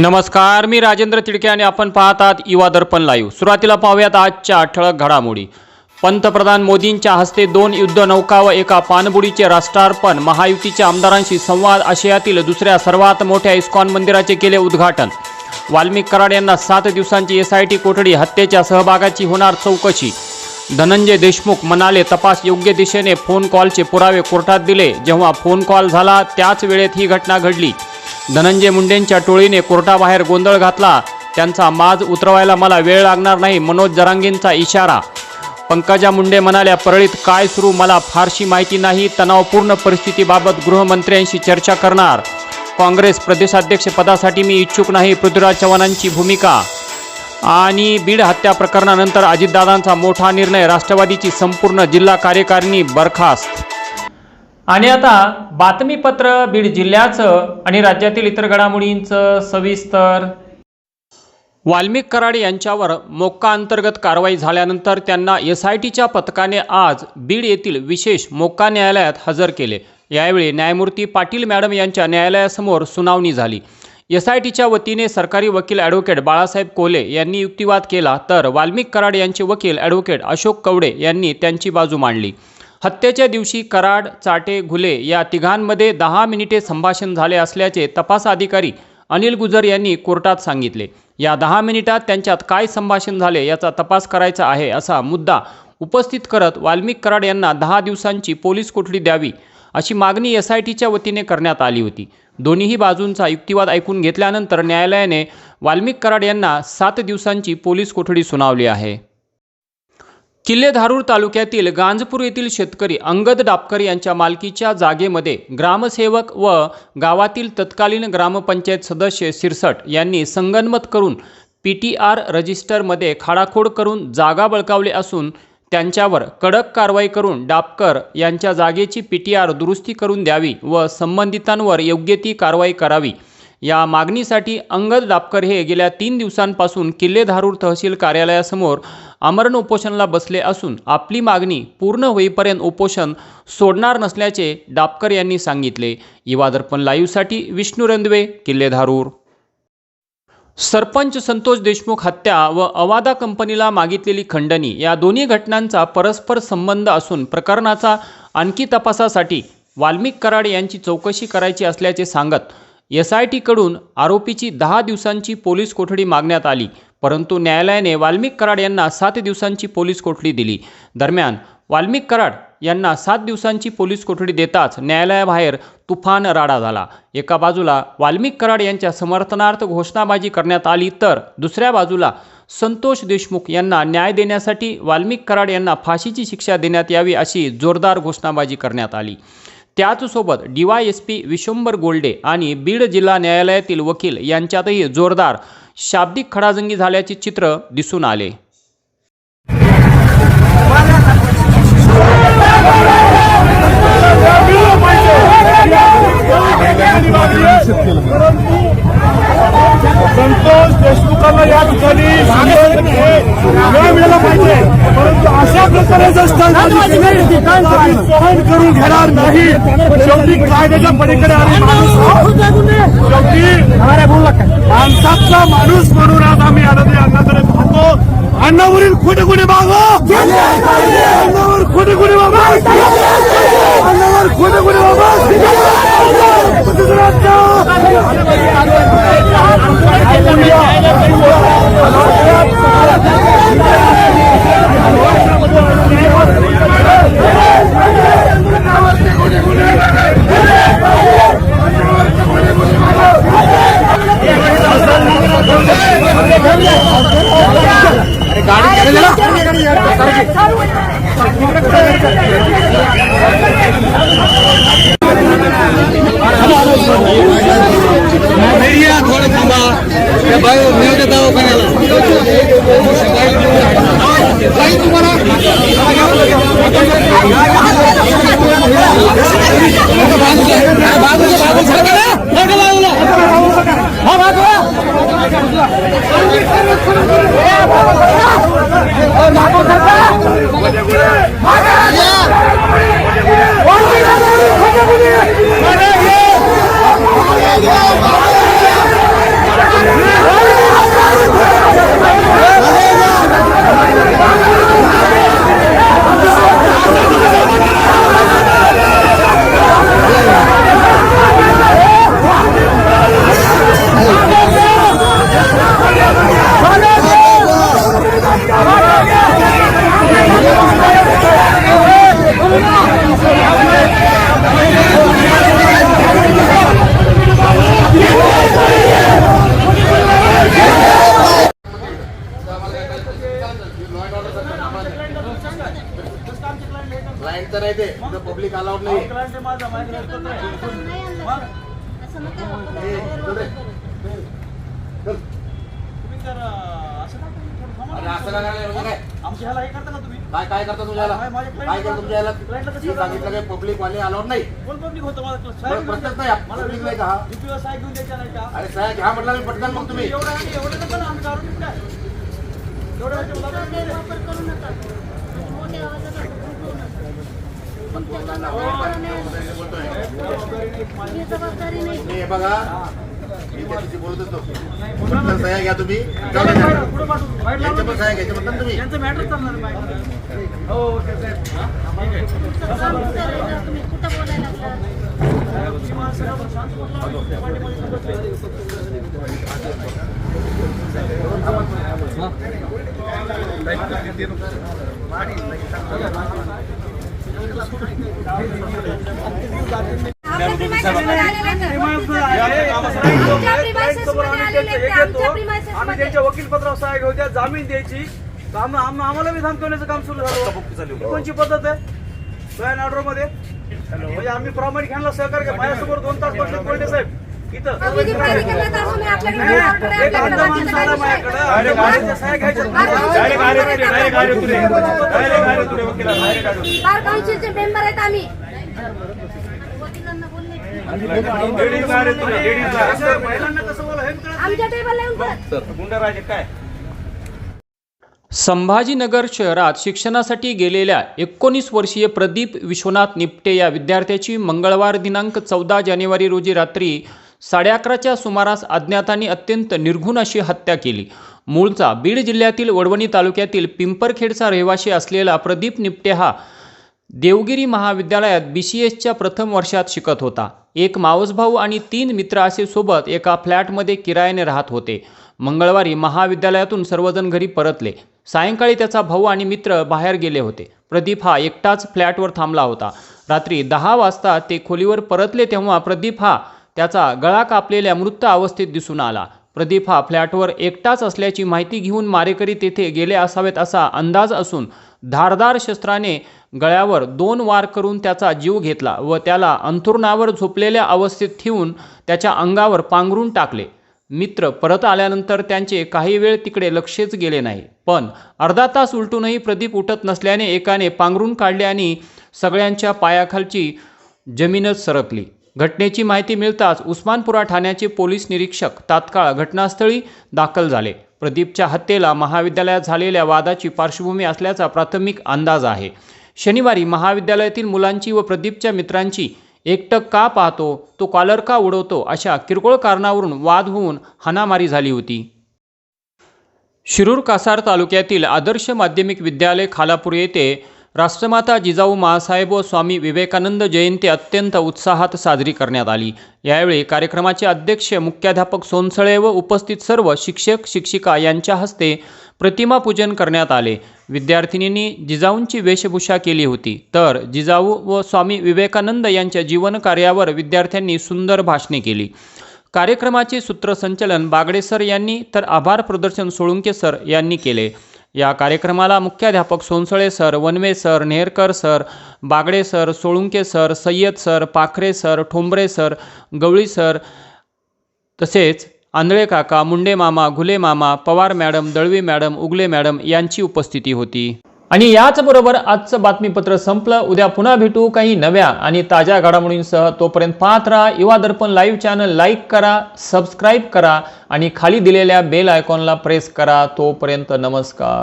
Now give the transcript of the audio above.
नमस्कार मी राजेंद्र तिडके आणि आपण पाहतात युवा दर्पण लाईव्ह. सुरुवातीला पाहूयात आजच्या ठळक घडामोडी. पंतप्रधान मोदींच्या हस्ते दोन युद्धनौका व एका पाणबुडीचे राष्ट्रार्पण. महायुतीच्या आमदारांशी संवाद आशियातील दुसऱ्या सर्वात मोठ्या इस्कॉन मंदिराचे केले उद्घाटन. वाल्मिक कराड यांना सात दिवसांची एस आय टी कोठडी हत्येच्या सहभागाची होणार चौकशी. धनंजय देशमुख म्हणाले तपास योग्य दिशेने फोन कॉलचे पुरावे कोर्टात दिले. जेव्हा फोन कॉल झाला त्याच वेळेत ही घटना घडली. धनंजय मुंडेंच्या टोळीने कोर्टाबाहेर गोंधळ घातला. त्यांचा माज उतरवायला मला वेळ लागणार नाही मनोज जरांगींचा इशारा. पंकजा मुंडे म्हणाल्या परळीत काय सुरू? मला फारशी माहिती नाही. तणावपूर्ण परिस्थितीबाबत गृहमंत्र्यांशी चर्चा करणार. काँग्रेस प्रदेशाध्यक्ष पदासाठी मी इच्छुक नाही. पृथ्वीराज चव्हाणांची भूमिका आणि बीड हत्या प्रकरणानंतर अजितदादांचा मोठा निर्णय. राष्ट्रवादीची संपूर्ण जिल्हा कार्यकारिणी बरखास्त आणि आता बातमीपत्र बीड जिल्ह्याचं आणि राज्यातील इतर घडामोडींचं सविस्तर. वाल्मिक कराड यांच्यावर मोक्का अंतर्गत कारवाई झाल्यानंतर त्यांना एस आय टीच्या पथकाने आज बीड येथील विशेष मोक्का न्यायालयात हजर केले. यावेळी न्यायमूर्ती पाटील मॅडम यांच्या न्यायालयासमोर सुनावणी झाली. एस आय टीच्या वतीने सरकारी वकील ॲडव्होकेट बाळासाहेब कोले यांनी युक्तिवाद केला तर वाल्मिक कराड यांचे वकील ॲडव्होकेट अशोक कवडे यांनी त्यांची बाजू मांडली. हत्येच्या दिवशी कराड चाटे घुले या तिघांमध्ये दहा मिनिटे संभाषण झाले असल्याचे तपास अधिकारी अनिल गुजर यांनी कोर्टात सांगितले. या दहा मिनिटात त्यांच्यात काय संभाषण झाले याचा तपास करायचा आहे असा मुद्दा उपस्थित करत वाल्मिक कराड यांना दहा दिवसांची पोलीस कोठडी द्यावी अशी मागणी एस आय टीच्या वतीने करण्यात आली होती. दोन्हीही बाजूंचा युक्तिवाद ऐकून घेतल्यानंतर न्यायालयाने वाल्मिक कराड यांना सात दिवसांची पोलीस कोठडी सुनावली आहे. किल्लेधारूर तालुक्यातील गांजपूर येथील शेतकरी अंगद डापकर यांच्या मालकीच्या जागेमध्ये ग्रामसेवक व गावातील तत्कालीन ग्रामपंचायत सदस्य सिरसट यांनी संगनमत करून पी टी आर रजिस्टरमध्ये खाडाखोड करून जागा बळकावली असून त्यांच्यावर कडक कारवाई करून डापकर यांच्या जागेची पी टी आर दुरुस्ती करून द्यावी व संबंधितांवर योग्य ती कारवाई करावी. या मागणीसाठी अंगद डापकर हे गेल्या तीन दिवसांपासून किल्लेधारूर तहसील कार्यालयासमोर आमरण उपोषणाला बसले असून आपली मागणी पूर्ण होईपर्यंत उपोषण सोडणार नसल्याचे डापकर यांनी सांगितले. युवा दर्पण लाईव्हसाठी विष्णू रंदवे किल्लेधारूर. सरपंच संतोष देशमुख हत्या व अवादा कंपनीला मागितलेली खंडणी या दोन्ही घटनांचा परस्पर संबंध असून प्रकरणाचा आणखी तपासासाठी वाल्मिक कराड यांची चौकशी करायची असल्याचे सांगत एस आय टीकडून आरोपीची दहा दिवसांची पोलीस कोठडी मागण्यात आली. परंतु न्यायालयाने वाल्मिक कराड यांना सात दिवसांची पोलीस कोठडी दिली. दरम्यान वाल्मिक कराड यांना सात दिवसांची पोलीस कोठडी देताच न्यायालयाबाहेर तुफान राडा झाला. एका बाजूला वाल्मिक कराड यांच्या समर्थनार्थ घोषणाबाजी करण्यात आली तर दुसऱ्या बाजूला संतोष देशमुख यांना न्याय देण्यासाठी वाल्मिक कराड यांना फाशीची शिक्षा देण्यात यावी अशी जोरदार घोषणाबाजी करण्यात आली. त्याचसोबत D Y S P Vishwambhar Golde आणि बीड जिल्हा न्यायालयातील वकील यांच्यातही जोरदार शाब्दिक खडाजंगी झाल्याचे चित्र दिसून आले. संतोष देशमुखांना या ठिकाणी वेळ मिळाला पाहिजे. परंतु अशा प्रकारे जर स्थानिक सहन करून घेणार नाही शेवटी कायद्याच्या पलीकडे आम्ही माणूस शेवटी माणसातला माणूस म्हणून आज आम्ही आनंदी अण्णाकडे पाहतो अण्णावरील खोटे गुन्हे मागो अण्णावर खोटे गुन्हे बाबा अण्णावर खोटे गुन्हे बाबा Yeah! Thank you. नाही अरे असं काय करायला काय काय काय करता तुझ्याला काय करता तुझ्याला सांगितलं काय पब्लिक वाले अलाउड नाही. बरं, प्रत्येक नाही पब्लिक नाही का हा? अरे साहेब घ्या म्हटलं मी पटकन मग तुम्ही. जबाबदारी नाही। मी हे बघा। मी त्याच्याशी बोलत होतो. म्हटलं सह्या घ्या तुम्ही. जाऊ द्या त्यांना. यांच्या पण सह्या घ्यायच्या म्हटलं ना तुम्ही. तुमचं काम कुठं आहे? तुम्ही कुठं बोलायला लागलात? आम्ही त्यांच्या वकील पत्रावर सहाय्य घेऊ द्या जामीन द्यायची आम्हाला बी धमकवण्याचं काम सुरू झालं कोणची पद्धत आहे बयान ऑर्डरमध्ये म्हणजे आम्ही प्रामाणिक ह्यांना सहकार्य माझ्यासमोर दोन तास बसले कोल्डे साहेब इथं एक माझ्याकडे मेंबर आहेत आम्ही. संभाजीनगर शहरात शिक्षणासाठी गेलेल्या एकोणीस वर्षीय प्रदीप विश्वनाथ निपटे या विद्यार्थ्याची मंगळवार दिनांक चौदा जानेवारी रोजी रात्री साडे अकराच्या सुमारास अज्ञातांनी अत्यंत निर्घुण अशी हत्या केली. मूळचा बीड जिल्ह्यातील वडवणी तालुक्यातील पिंपरखेडचा रहिवासी असलेला प्रदीप निपटे हा देवगिरी महाविद्यालयात बी सी एसच्या प्रथम वर्षात शिकत होता. एक मावसभाऊ आणि तीन मित्र असे सोबत एका फ्लॅटमध्ये किरायाने राहत होते. मंगळवारी महाविद्यालयातून सर्वजण घरी परतले. सायंकाळी त्याचा भाऊ आणि मित्र बाहेर गेले होते. प्रदीप हा एकटाच फ्लॅटवर थांबला होता. रात्री दहा वाजता ते खोलीवर परतले तेव्हा प्रदीप हा त्याचा गळा कापलेल्या मृत अवस्थेत दिसून आला. प्रदीप हा फ्लॅटवर एकटाच असल्याची माहिती घेऊन मारेकरी तेथे गेले असावेत असा अंदाज असून धारदार शस्त्राने गळ्यावर दोन वार करून त्याचा जीव घेतला व त्याला अंथरुणावर झोपलेल्या अवस्थेत ठेवून त्याच्या अंगावर पांघरून टाकले. मित्र परत आल्यानंतर त्यांचे काही वेळ तिकडे लक्षच गेले नाही. पण अर्धा तास उलटूनही प्रदीप उठत नसल्याने एकाने पांघरून काढले आणि सगळ्यांच्या पायाखालची जमीनच सरकली. घटनेची माहिती मिळताच उस्मानपुरा ठाण्याचे पोलीस निरीक्षक तात्काळ घटनास्थळी दाखल झाले. प्रदीपच्या हत्येला महाविद्यालयात झालेल्या वादाची पार्श्वभूमी असल्याचा प्राथमिक अंदाज आहे. शनिवारी महाविद्यालयातील मुलांची व प्रदीपच्या मित्रांची एकटक का पाहतो तो कॉलर का उडवतो अशा किरकोळ कारणावरून वाद होऊन हाणामारी झाली होती. शिरूर कासार तालुक्यातील आदर्श माध्यमिक विद्यालय खालापूर येथे राष्ट्रमाता जिजाऊ माँसाहेब व स्वामी विवेकानंद जयंती अत्यंत उत्साहात साजरी करण्यात आली. यावेळी कार्यक्रमाचे अध्यक्ष मुख्याध्यापक सोनसळे व उपस्थित सर्व शिक्षक शिक्षिका यांच्या हस्ते प्रतिमा पूजन करण्यात आले. विद्यार्थिनींनी जिजाऊंची वेशभूषा केली होती. तर जिजाऊ व स्वामी विवेकानंद यांच्या जीवनकार्यावर विद्यार्थ्यांनी सुंदर भाषणे केली. कार्यक्रमाचे सूत्रसंचलन बागडे सर यांनी तर आभार प्रदर्शन सोळुंके सर यांनी केले. या कार्यक्रमाला मुख्याध्यापक Sonsale sir Vanve sir Neharkar sir Bagde sir Solunke sir Sayyad sir Pakhare sir Thombare sir Gawali sir तसेच आंधळे काका मुंडे मामा घुले मामा Pawar madam Dalvi madam Ugale madam यांची उपस्थिती होती. आणि याचबरोबर आजचं बातमीपत्र संपलं. उद्या पुन्हा भेटू काही नव्या आणि ताज्या घडामोडींसह तोपर्यंत पाहत राहा Yuva Darpan live channel. Like करा सबस्क्राईब करा आणि खाली दिलेल्या बेल आयकॉनला प्रेस करा. तोपर्यंत नमस्कार.